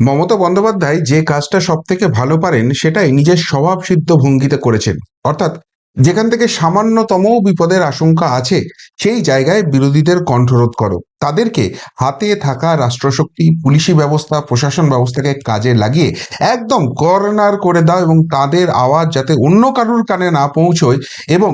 মমতা বন্দ্যোপাধ্যায় যে কাজটা সব থেকে ভালো পারেন সেটাই নিজের স্বভাবসিদ্ধ ভঙ্গিতে করেছেন। অর্থাৎ যেখান থেকে সামান্যতম বিপদের আশঙ্কা আছে, সেই জায়গায় বিরোধীদের কণ্ঠরোধ করো। তাদেরকে হাতে থাকা রাষ্ট্রশক্তি, পুলিশি ব্যবস্থা, প্রশাসন ব্যবস্থাকে কাজে লাগিয়ে একদম কর্নার করে দাও এবং তাদের আওয়াজ যাতে অন্য কারোর কানে না পৌঁছয় এবং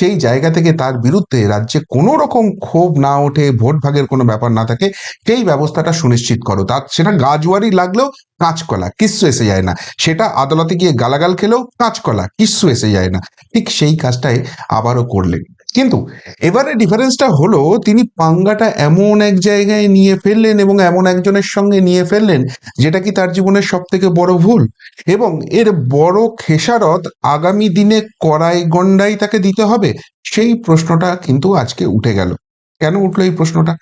সেই জায়গা থেকে তার বিরুদ্ধে রাজ্যে কোনো রকম ক্ষোভ না ওঠে, ভোট ভাগের কোনো ব্যাপার না থাকে, সেই ব্যবস্থাটা সুনিশ্চিত করো। তার সেটা গাজওয়ারি লাগলেও কাঁচকলা, কিচ্ছু এসে যায় না। সেটা আদালতে গিয়ে গালাগাল খেলেও কাঁচকলা, কিচ্ছু এসে যায় না। ঠিক সেই কাজটাই আবারও করলেন। কিন্তু এবারে ডিফারেন্সটা হলো তিনি পাঙ্গাটা এমন এক জায়গায় নিয়ে ফেললেন এবং এমন একজনের সঙ্গে নিয়ে ফেললেন, যেটা কি তার জীবনের সব থেকে বড় ভুল? এবং এর বড় খেসারত আগামী দিনে কড়াই গন্ডাই তাকে দিতে হবে? সেই প্রশ্নটা কিন্তু আজকে উঠে গেল। কেন উঠল এই প্রশ্নটা?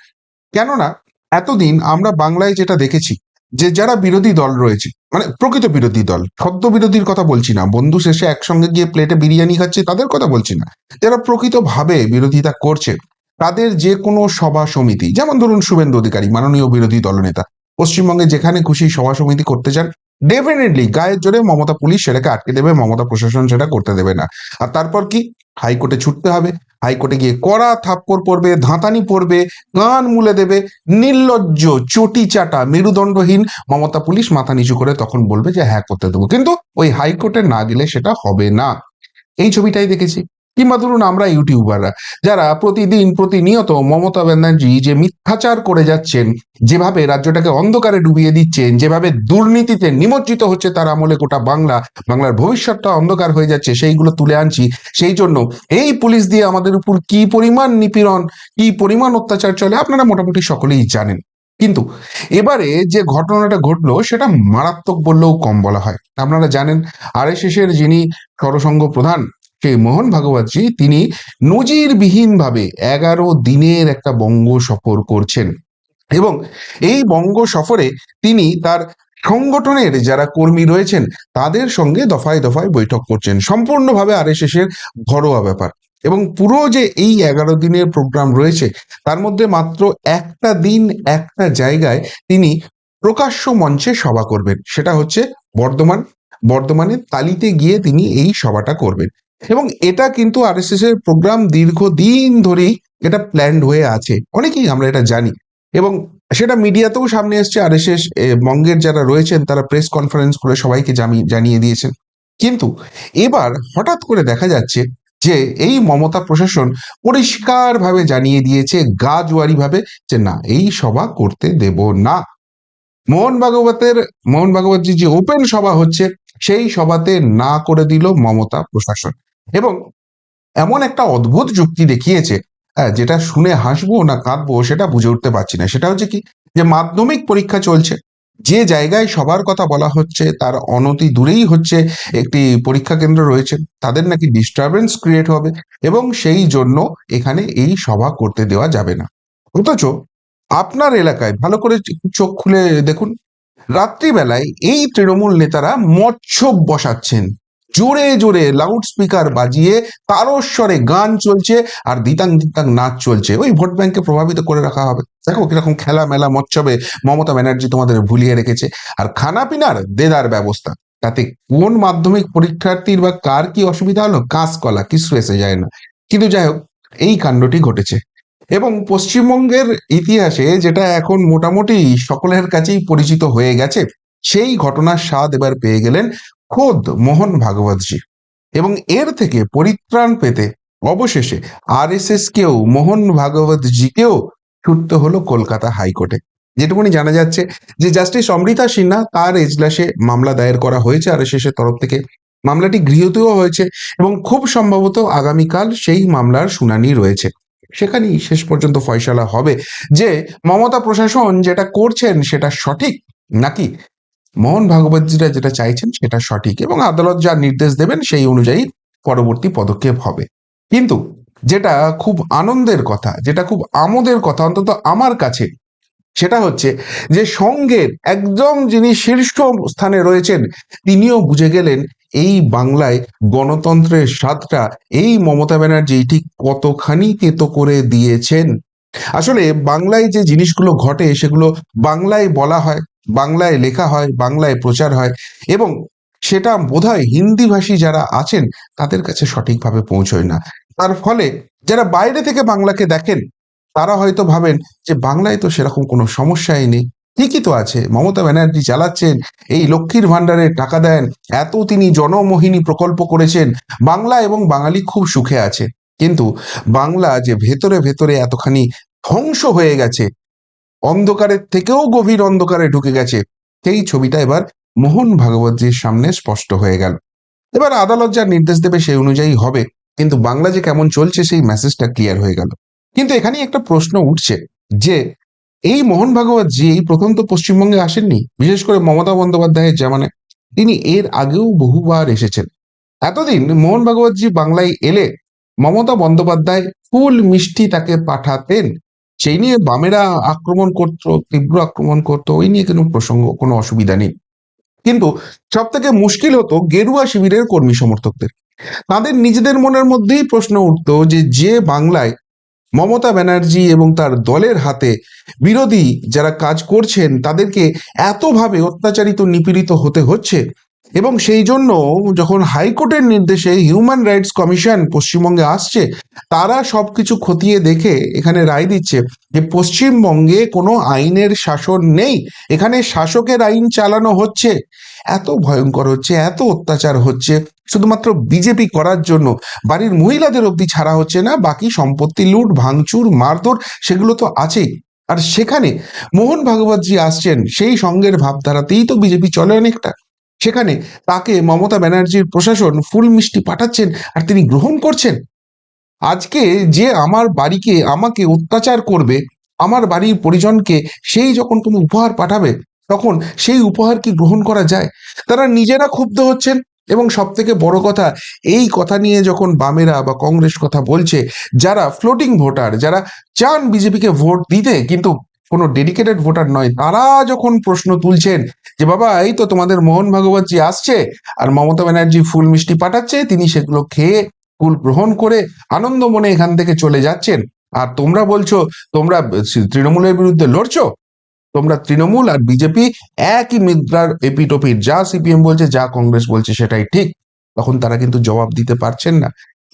কেননা, এতদিন আমরা বাংলায় যেটা দেখেছি যে যারা বিরোধী দল রয়েছে মানে প্রকৃত বিরোধী দল, সদ্য বিরোধীর কথা বলছি না, বন্ধু শেষে একসঙ্গে গিয়ে প্লেটে বিরিয়ানি খাচ্ছে তাদের কথা বলছি না। যারা প্রকৃতভাবে বিরোধিতা করছে, তাদের যে কোনো সভা সমিতি, যেমন ধরুন শুভেন্দু অধিকারী, মাননীয় বিরোধী দলনেতা, পশ্চিমবঙ্গে যেখানে খুশি সভা সমিতি করতে চান ডেফিনেটলি গায়ের জোরে মমতা পুলিশ সেটাকে আটকে দেবে, মমতা প্রশাসন সেটা করতে দেবে না। আর তারপর কি? হাইকোর্টে ছুটতে হবে। হাইকোর্টে গিয়ে কড়া থাপ্পড় পড়বে ধাঁতানি পড়বে গান মুলে দেবে, নির্লজ্জ, চটি চাটা, মেরুদণ্ডহীন। মমতা পুলিশ মাথা নিচু করে তখন বলবে যে হ্যাঁ করতে দেবো। কিন্তু ওই হাইকোর্টে না গেলে সেটা হবে না। এই ছবিটাই দেখেছি। কিংবা ধরুন আমরা ইউটিউবাররা, যারা প্রতিদিন প্রতিনিয়ত মমতা ব্যানার্জি যে মিথ্যাচার করে যাচ্ছেন, যেভাবে রাজ্যটাকে অন্ধকারে ডুবিয়ে দিচ্ছেন, যেভাবে দুর্নীতিতে নিমজ্জিত হচ্ছে তার আমলে গোটা বাংলা, বাংলার ভবিষ্যৎটা অন্ধকার হয়ে যাচ্ছে, সেইগুলো তুলে আনছি, সেই জন্য এই পুলিশ দিয়ে আমাদের উপর কি পরিমাণ নিপীড়ন, কি পরিমাণ অত্যাচার চলে, আপনারা মোটামুটি সকলেই জানেন। কিন্তু এবারে যে ঘটনাটা ঘটলো, সেটা মারাত্মক বললেও কম বলা হয়। আপনারা জানেন আর এস এর যিনি সরসংঘ প্রধান সেই মোহন ভাগবতজি, তিনি নজিরবিহীনভাবে এগারো দিনের একটা বঙ্গ সফর করছেন। এবং এই বঙ্গ সফরে তিনি তার সংগঠনের যারা কর্মী রয়েছেন, তাদের সঙ্গে দফায় দফায় বৈঠক করছেন। সম্পূর্ণভাবে আরএসএস এর ঘরোয়া ব্যাপার। এবং পুরো যে এই এগারো দিনের প্রোগ্রাম রয়েছে, তার মধ্যে মাত্র একটা দিন একটা জায়গায় তিনি প্রকাশ্য মঞ্চে সভা করবেন। সেটা হচ্ছে বর্ধমান। বর্ধমানে তালিতে গিয়ে তিনি এই সভাটা করবেন। এবং এটা কিন্তু আরএসএস এর প্রোগ্রাম দীর্ঘদিন ধরেই এটা প্ল্যান্ড হয়ে আছে। অনেকেই আমরা এটা জানি। এবং সেটা মিডিয়াতেও সামনে এসছে। আরএসএস বঙ্গের যারা রয়েছেন, তারা প্রেস কনফারেন্স করে সবাইকে জানিয়ে দিয়েছেন। কিন্তু এবার হঠাৎ করে দেখা যাচ্ছে যে এই মমতা প্রশাসন পরিষ্কারভাবে জানিয়ে দিয়েছে গাজওয়ারি ভাবে যে না, এই সভা করতে দেব না। মোহন ভাগবতের, মোহন ভাগবতজি যে ওপেন সভা হচ্ছে, সেই সভাতে না করে দিল মমতা প্রশাসন। এবং এমন একটা অদ্ভুত যুক্তি দেখিয়েছে হ্যাঁ, যেটা শুনে হাসবো না কাঁদবো সেটা বুঝে উঠতে পারছি না। সেটা হচ্ছে কি? যে মাধ্যমিক পরীক্ষা চলছে যে জায়গায় সবার কথা বলা হচ্ছে তার অনতি দূরেই হচ্ছে একটি পরীক্ষা কেন্দ্র রয়েছে তাদের নাকি ডিস্টারবেন্স ক্রিয়েট হবে এবং সেই জন্য এখানে এই সভা করতে দেওয়া যাবে না। অথচ আপনার এলাকায় ভালো করে চোখ খুলে দেখুন রাত্রিবেলায় এই তৃণমূল নেতারা মৎস্য বসাচ্ছেন। জোরে জোরে লাউড স্পিকার বাজিয়ে তারস্বরে গান চলছে আর দিতাং দিতাং নাচ চলছে। ওই ভোট ব্যাংকে প্রভাবিত করে রাখা হবে। দেখো কীরকম খেলা মেলা মৎসবে মমতা ব্যানার্জি তোমাদের ভুলিয়ে রেখেছে। আর খানা পিনার দেদার ব্যবস্থা, তাতে কোন মাধ্যমিক পরীক্ষার্থীর বা কার কি অসুবিধা হলো? কাঁচকলা কিছু এসে যায় না। কিন্তু যাই হোক, এই কাণ্ডটি ঘটেছে। এবং পশ্চিমবঙ্গের ইতিহাসে যেটা এখন মোটামুটি সকলের কাছেই পরিচিত হয়ে গেছে, সেই ঘটনার স্বাদ এবার পেয়ে গেলেন খোদ মোহন ভাগবতজি। এবং এর থেকে পরিত্রাণ পেতে অবশেষে আর এস এস কেও মোহন ভাগবতজিকেও ছুটতে হলো কলকাতা হাইকোর্টে। যেটুকুনি জানা যাচ্ছে যে, জাস্টিস অমৃতা সিনহা তার এজলাসে মামলা দায়ের করা হয়েছে আর এস এর তরফ থেকে। মামলাটি গৃহীতও হয়েছে এবং খুব সম্ভবত আগামীকাল সেই মামলার শুনানি রয়েছে। সেখানেই শেষ পর্যন্ত ফয়সালা হবে যে, মমতা প্রশাসন যেটা করছেন সেটা সঠিক নাকি মোহন ভাগবতজিরা যেটা চাইছেন সেটা সঠিক এবং আদালত যা নির্দেশ দেবেন সেই অনুযায়ী পরবর্তী পদক্ষেপ হবে। কিন্তু যেটা খুব আনন্দের কথা, যেটা খুব আমোদের কথা অন্তত আমার কাছে, সেটা হচ্ছে যে সঙ্গের একদম যিনি শীর্ষ স্থানে রয়েছেন, তিনিও বুঝে গেলেন এই বাংলায় গণতন্ত্রের স্বাদটা, এই মমতা ব্যানার্জি ঠিক কতখানি তেতো করে দিয়েছেন। আসলে বাংলায় যে জিনিসগুলো ঘটে সেগুলো বাংলায় বলা হয়। বাংলায় লেখা হয়, বাংলায় প্রচার হয় এবং সেটা বোধহয় হিন্দিভাষী যারা আছেন তাদের কাছে সঠিকভাবে পৌঁছয় না। তার ফলে যারা বাইরে থেকে বাংলাকে দেখেন, তারা হয়তো ভাবেন যে বাংলায় তো সেরকম কোনো সমস্যাই নেই। ঠিকই তো আছে, মমতা ব্যানার্জি চালাচ্ছেন, এই লক্ষ্মীর ভাণ্ডারে টাকা দেন, এত তিনি জনমোহিনী প্রকল্প করেছেন, বাংলা এবং বাঙালি খুব সুখে আছে। কিন্তু বাংলা যে ভেতরে ভেতরে এতখানি ধ্বংস হয়ে গেছে অন্ধকারের থেকেও গভীর অন্ধকারে ঢুকে গেছে। সেই ছবিটা এবার মোহন ভাগবতজির সামনে স্পষ্ট হয়ে গেল। এবার আদালত যা নির্দেশ দেবে সেই অনুযায়ী হবে। কিন্তু বাংলা যে কেমন চলছে সেই মেসেজটা ক্লিয়ার হয়ে গেল। কিন্তু এখানেই একটা প্রশ্ন উঠছে যে, এই মোহন ভাগবতজি এই প্রথম তো পশ্চিমবঙ্গে আসেননি। বিশেষ করে মমতা বন্দ্যোপাধ্যায়ের জামানে তিনি এর আগেও বহুবার এসেছেন। এতদিন মোহন ভাগবতজি বাংলায় এলে মমতা বন্দ্যোপাধ্যায় ফুল মিষ্টি তাকে পাঠাতেন। সেই নিয়ে বামেরা আক্রমণ করতো, তীব্র আক্রমণ করতো, ওই নিয়ে কোনো প্রসঙ্গ, কোনো অসুবিধা নেই। কিন্তু সব থেকে মুশকিল হতো গেরুয়া শিবিরের কর্মী সমর্থকদের। তাদের নিজেদের মনের মধ্যেই প্রশ্ন উঠতো যে যে বাংলায় মমতা ব্যানার্জি এবং তার দলের হাতে বিরোধী যারা কাজ করছেন, তাদেরকে এতভাবে অত্যাচারিত নিপীড়িত হতে হচ্ছে? এবং সেই জন্য যখন হাইকোর্টের নির্দেশে হিউম্যান রাইটস কমিশন পশ্চিমবঙ্গে আসছে, তারা সবকিছু খতিয়ে দেখে এখানে রায় দিচ্ছে যে পশ্চিমবঙ্গে কোনো আইনের শাসন নেই। এখানে শাসকের আইন চালানো হচ্ছে। এত ভয়ঙ্কর হচ্ছে, এত অত্যাচার হচ্ছে। শুধুমাত্র বিজেপি করার জন্য। বাড়ির মহিলাদের অবধি ছাড়া হচ্ছে না, বাকি সম্পত্তি লুট, ভাঙচুর, মারধর সেগুলো তো আছেই। আর সেখানে মোহন ভাগবতজি আসছেন, সেই সঙ্গের ভাবধারাতেই তো বিজেপি চলে অনেকটা। সেখানে তাকে মমতা ব্যানার্জির প্রশাসন ফুল মিষ্টি পাঠাচ্ছেন আর তিনি গ্রহণ করছেন। আজকে যে আমার বাড়িকে আমাকে অত্যাচার করবে, আমার বাড়ির পরিজনকে সেই যখন কোনো উপহার পাঠাবে, তখন সেই উপহার কি গ্রহণ করা যায়? তারা নিজেরা ক্ষুব্ধ হচ্ছেন এবং সব থেকে বড় কথা, এই কথা নিয়ে যখন বামেরা বা কংগ্রেস কথা বলছে, যারা ফ্লোটিং ভোটার যারা চান বিজেপিকে ভোট দিতে, কিন্তু কোনো ডেডিকেটেড ভোটার নয়। তারা যখন প্রশ্ন তুলছেন যে, বাবা, এই তো তোমাদের মোহন ভাগবতজি আসছে আর মমতা ব্যানার্জি ফুল মিষ্টি পাঠাচ্ছে, তিনি সেগুলো খেয়ে ফুল গ্রহণ করে আনন্দ মনে এখান থেকে চলে যাচ্ছেন। আর তোমরা বলছো, তোমরা তৃণমূলের বিরুদ্ধে লড়ছো? তোমরা তৃণমূল আর বিজেপি একই মুদ্রার এপিটোপিট যা সিপিএম বলছে, যা কংগ্রেস বলছে, সেটাই ঠিক। তখন তারা কিন্তু জবাব দিতে পারছেন না।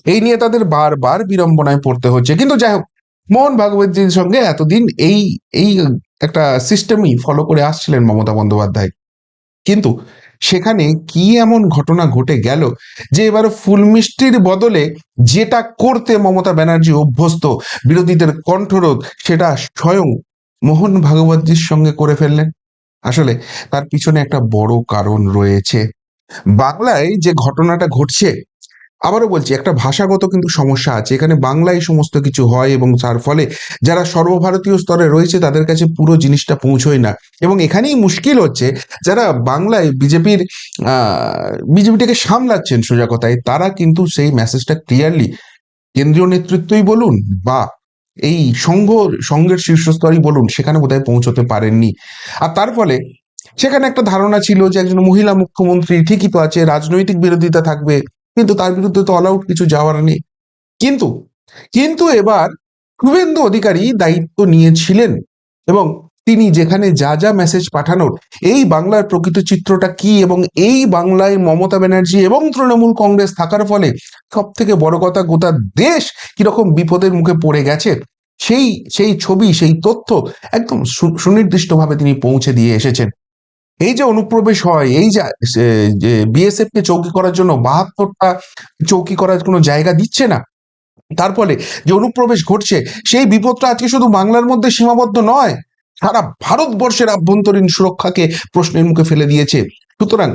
এই নিয়ে তাদের বারবার বিড়ম্বনায় পড়তে হচ্ছে। কিন্তু যাই হোক মোহন ভাগবতজির সঙ্গে এতদিন এই এই একটা সিস্টেমই ফলো করে আসছিলেন মমতা বন্দ্যোপাধ্যায়। কিন্তু সেখানে কি এমন ঘটনা ঘটে গেল যে এবার ফুল মিষ্টির বদলে যেটা করতে মমতা ব্যানার্জি অভ্যস্ত, বিরোধীদের কণ্ঠরোধ সেটা স্বয়ং মোহন ভাগবতজির সঙ্গে করে ফেললেন। আসলে তার পিছনে একটা বড় কারণ রয়েছে। বাংলায় যে ঘটনাটা ঘটছে আবারও বলছি, একটা ভাষাগত কিন্তু সমস্যা আছে। এখানে বাংলায় সমস্ত কিছু হয় এবং তার ফলে যারা সর্বভারতীয় স্তরে রয়েছে, তাদের কাছে পুরো জিনিসটা পৌঁছয় না। এবং এখানেই মুশকিল হচ্ছে, যারা বাংলায় বিজেপির বিজেপিটাকে সামলাচ্ছেন সোজা কথায়, তারা কিন্তু সেই মেসেজটা ক্লিয়ারলি কেন্দ্রীয় নেতৃত্বই বলুন বা এই সংঘ, সংঘের শীর্ষস্তরই বলুন, সেখানে বোধহয় পৌঁছতে পারেননি। আর তার ফলে সেখানে একটা ধারণা ছিল যে একজন মহিলা মুখ্যমন্ত্রী ঠিকই তো আছে, রাজনৈতিক বিরোধিতা থাকবে কিন্তু তার বিরুদ্ধে তো অল আউট কিছু যাওয়ার নেই। কিন্তু কিন্তু এবার শুভেন্দু অধিকারী দায়িত্ব নিয়েছিলেন এবং তিনি যেখানে যা যা মেসেজ পাঠানোর, এই বাংলার প্রকৃত চিত্রটা কি এবং এই বাংলায় মমতা ব্যানার্জি এবং তৃণমূল কংগ্রেস থাকার ফলে সব থেকে বড় কথা গোটা দেশ কীরকম বিপদের মুখে পড়ে গেছে, সেই সেই ছবি, সেই তথ্য একদম সুনির্দিষ্টভাবে তিনি পৌঁছে দিয়ে এসেছেন। এই যে অনুপ্রবেশ হয়, এই যে বিএসএফ কে চৌকি করার জন্য, বাহাত্তরটা চৌকি করার কোনো জায়গা দিচ্ছে না। তার ফলে যে অনুপ্রবেশ ঘটছে, সেই বিপদটা আজকে শুধু বাংলার মধ্যে সীমাবদ্ধ নয়, সারা ভারতবর্ষের আভ্যন্তরীণ সুরক্ষাকে প্রশ্নের মুখে ফেলে দিয়েছে। সুতরাং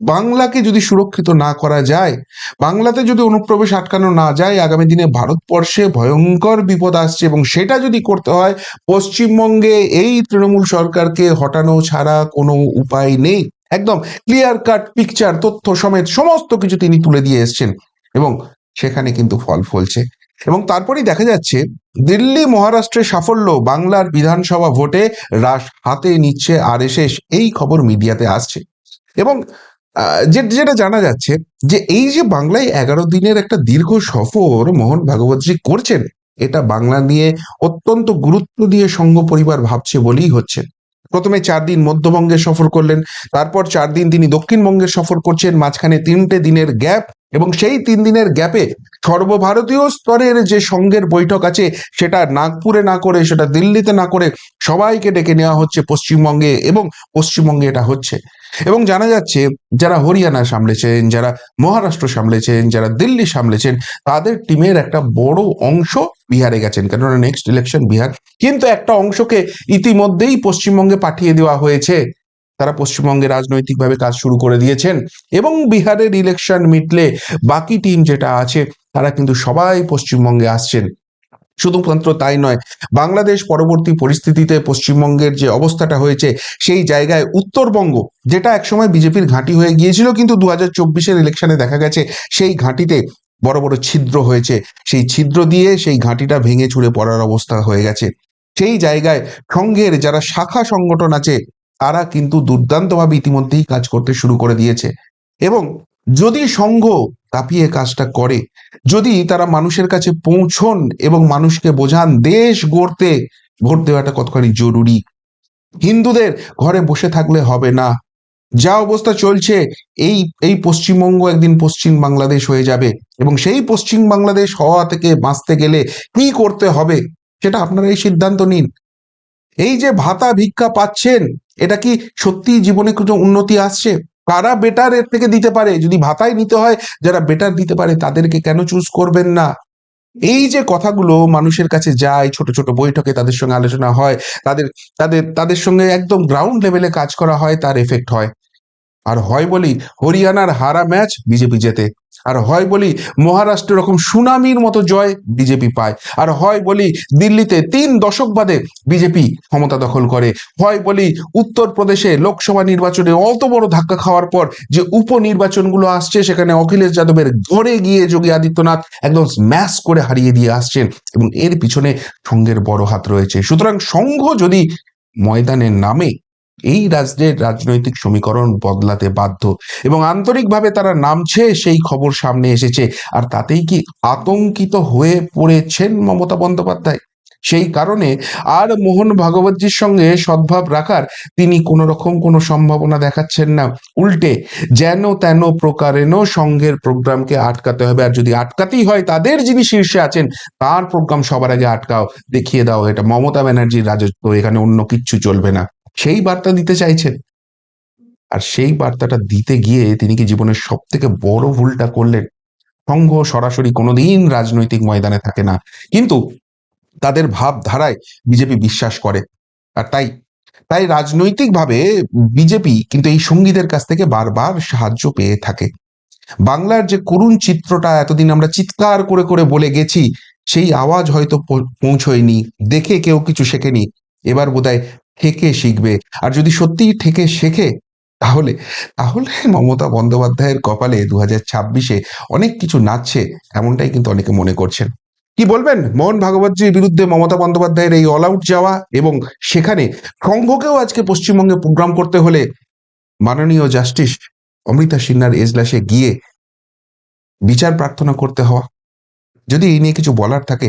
বাংলাকে যদি সুরক্ষিত না করা যায়, বাংলাতে যদি অনুপ্রবেশ আটকানো না যায়, আগামী দিনে ভারতবর্ষে ভয়ঙ্কর বিপদ আসছে এবং সেটা যদি করতে হয়, পশ্চিমবঙ্গে এই তৃণমূল সরকারকে হটানো ছাড়া কোনো উপায় নেই। একদম ক্লিয়ার কাট পিকচার তথ্য সমেত সমস্ত কিছু তিনি তুলে দিয়ে এসছেন এবং সেখানে কিন্তু ফল ফলছে। এবং তারপরেই দেখা যাচ্ছে, দিল্লি মহারাষ্ট্রের সাফল্য, বাংলার বিধানসভা ভোটে রাস হাতে নিচ্ছে আর এই খবর মিডিয়াতে আসছে। এবং যেটা জানা যাচ্ছে যে এই যে বাংলায় এগারো দিনের একটা দীর্ঘ সফর মোহন ভাগবতজি করছেন, এটা বাংলা নিয়ে অত্যন্ত গুরুত্ব দিয়ে সঙ্গ পরিবার ভাবছে বলেই হচ্ছে। প্রথমে চার দিন মধ্যবঙ্গে সফর করলেন, তারপর চার দিন তিনি দক্ষিণবঙ্গে সফর করছেন, মাঝখানে তিনটে দিনের গ্যাপ এবং সেই তিন দিনের গ্যাপে সর্বভারতীয় স্তরের যে সংঘের বৈঠক আছে, সেটা নাগপুরে না করে, সেটা দিল্লিতে না করে সবাইকে ডেকে নেওয়া হচ্ছে পশ্চিমবঙ্গে এবং পশ্চিমবঙ্গে এটা হচ্ছে। এবং জানা যাচ্ছে, যারা হরিয়ানা সামলেছেন, যারা মহারাষ্ট্র সামলেছেন, যারা দিল্লি সামলেছেন, তাদের টিমের একটা বড় অংশ বিহারে গেছেন। কেননা নেক্সট ইলেকশন বিহার। কিন্তু একটা অংশকে ইতিমধ্যেই পশ্চিমবঙ্গে পাঠিয়ে দেওয়া হয়েছে। তারা পশ্চিমবঙ্গে রাজনৈতিকভাবে কাজ শুরু করে দিয়েছেন এবং বিহারের ইলেকশন মিটলে বাকি টিম যেটা আছে, তারা কিন্তু সবাই পশ্চিমবঙ্গে আসছেন। শুধুমাত্র তাই নয়, বাংলাদেশ পরবর্তী পরিস্থিতিতে পশ্চিমবঙ্গের যে অবস্থাটা হয়েছে, সেই জায়গায় উত্তরবঙ্গ, যেটা একসময় বিজেপির ঘাঁটি হয়ে গিয়েছিল, কিন্তু দু হাজার চব্বিশের ইলেকশনে দেখা গেছে, সেই ঘাঁটিতে বড় বড় ছিদ্র হয়েছে। সেই ছিদ্র দিয়ে সেই ঘাঁটিটা ভেঙে ছুড়ে পড়ার অবস্থা হয়ে গেছে। সেই জায়গায় সংঘের যারা শাখা সংগঠন আছে তারা কিন্তু দুর্দান্তভাবে ইতিমধ্যেই কাজ করতে শুরু করে দিয়েছে। এবং যদি সংঘ কাঁপিয়ে কাজটা করে, যদি তারা মানুষের কাছে পৌঁছন এবং মানুষকে বোঝান, দেশ গড়তে, ভোট দেওয়াটা কতখানি জরুরি? হিন্দুদের ঘরে বসে থাকলে হবে না। যা অবস্থা চলছে, এই এই পশ্চিমবঙ্গ একদিন পশ্চিম বাংলাদেশ হয়ে যাবে এবং সেই পশ্চিম বাংলাদেশ হওয়া থেকে বাঁচতে গেলে কি করতে হবে, সেটা আপনারা এই সিদ্ধান্ত নিন। এই যে ভাতা ভিক্ষা পাচ্ছেন, এটা কি সত্যি জীবনে কোনো উন্নতি আসছে? কারা বেটার এর থেকে দিতে পারে? যদি ভাতাই নিতে হয়, যারা বেটার দিতে পারে, তাদেরকে কেন চুজ করবেন না? এই যে কথাগুলো মানুষের কাছে যায়, ছোট ছোট বৈঠকে তাদের সঙ্গে আলোচনা হয়, তাদের তাদের তাদের সঙ্গে একদম গ্রাউন্ড লেভেলে কাজ করা হয়, তার এফেক্ট হয়। আর হয় বলি, হরিয়ানার হারা ম্যাচ বিজেপি জেতে। আর হয় বলি মহারাষ্ট্র এরকম সুনামির মতো জয় বিজেপি পায়। আর হয় বলি দিল্লিতে তিন দশক বাদে বিজেপি ক্ষমতা দখল করে। হয় বলি উত্তরপ্রদেশে লোকসভা নির্বাচনে অত বড় ধাক্কা খাওয়ার পর যে উপনির্বাচনগুলো আসছে, সেখানে অখিলেশ যাদবের ঘরে গিয়ে যোগী আদিত্যনাথ একদম স্ম্যাশ করে হারিয়ে দিয়ে আসছেন এবং এর পিছনে সংঘের বড় হাত রয়েছে। সুতরাং সংঘ যদি ময়দানে নামে এই রাজ্যের রাজনৈতিক সমীকরণ বদলাতে বাধ্য এবং আন্তরিকভাবে তারা নামছে, সেই খবর সামনে এসেছে। আর তাতেই কি আতঙ্কিত হয়ে পড়েছেন মমতা বন্দ্যোপাধ্যায়? সেই কারণে আর মোহন ভাগবতজির সঙ্গে সদ্ভাব রাখার তিনি কোনো রকম কোনো সম্ভাবনা দেখাচ্ছেন না। উল্টে, যেন তেন প্রকারেন সংঘের প্রোগ্রামকে আটকাতে হবে। আর যদি আটকাতেই হয়, তাদের যিনি শীর্ষে আছেন, তার প্রোগ্রাম সবার আগে আটকাও, দেখিয়ে দাও এটা। মমতা ব্যানার্জির রাজত্ব, এখানে অন্য কিচ্ছু চলবে না। সেই বার্তা দিতে চাইছেন। আর সেই বার্তাটা দিতে গিয়ে তিনি কি জীবনের সব থেকে বড় ভুলটা করলেন? সংঘ সরাসরি কোনোদিন রাজনৈতিক ময়দানে থাকে না। কিন্তু তাদের ভাবধারায় বিজেপি বিশ্বাস করে। আর তাই তাই রাজনৈতিকভাবে বিজেপি কিন্তু এই সঙ্গীদের কাছ থেকে বারবার সাহায্য পেয়ে থাকে। বাংলার যে করুণ চিত্রটা এতদিন আমরা চিৎকার করে করে বলে গেছি, সেই আওয়াজ হয়তো পৌঁছয়নি, দেখে কেউ কিছু শেখেনি। এবার বোধহয় ঠেকে শিখবে। আর যদি সত্যিই ঠেকে শেখে, তাহলে তাহলে মমতা বন্দ্যোপাধ্যায়ের কপালে দু হাজার ছাব্বিশে অনেক কিছু নাচছে, এমনটাই কিন্তু অনেকে মনে করছেন। কি বলবেন? মোহন ভাগবতজির বিরুদ্ধে মমতা বন্দ্যোপাধ্যায়ের এই অল আউট যাওয়া এবং সেখানে সংঘকেও আজকে পশ্চিমবঙ্গে প্রোগ্রাম করতে হলে মাননীয় জাস্টিস অমৃতা সিনহার এজলাসে গিয়ে বিচার প্রার্থনা করতে হওয়া। যদি এই নিয়ে কিছু বলার থাকে